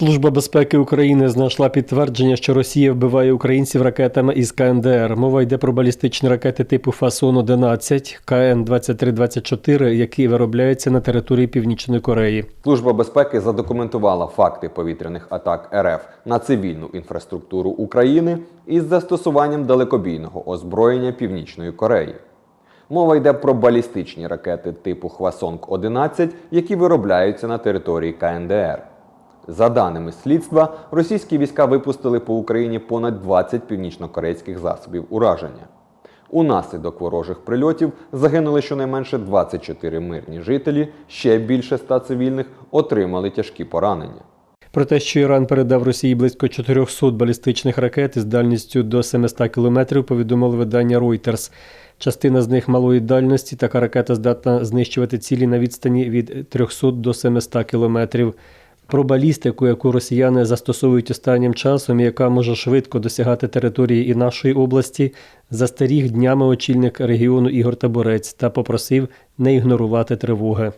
Служба безпеки України знайшла підтвердження, що Росія вбиває українців ракетами із КНДР. Мова йде про балістичні ракети типу Фасон 11 КН 2324 які виробляються на території Північної Кореї. Служба безпеки задокументувала факти повітряних атак РФ на цивільну інфраструктуру України із застосуванням далекобійного озброєння Північної Кореї. Мова йде про балістичні ракети типу Хвасонг-11, які виробляються на території КНДР. За даними слідства, російські війська випустили по Україні понад 20 північнокорейських засобів ураження. Унаслідок ворожих прильотів загинули щонайменше 24 мирні жителі, ще більше 100 цивільних отримали тяжкі поранення. Про те, що Іран передав Росії близько 400 балістичних ракет із дальністю до 700 кілометрів, повідомило видання Reuters. Частина з них малої дальності. Така ракета здатна знищувати цілі на відстані від 300 до 700 кілометрів. Про балістику, яку росіяни застосовують останнім часом, і яка може швидко досягати території і нашої області, застеріг днями очільник регіону Ігор Таборець та попросив не ігнорувати тривоги.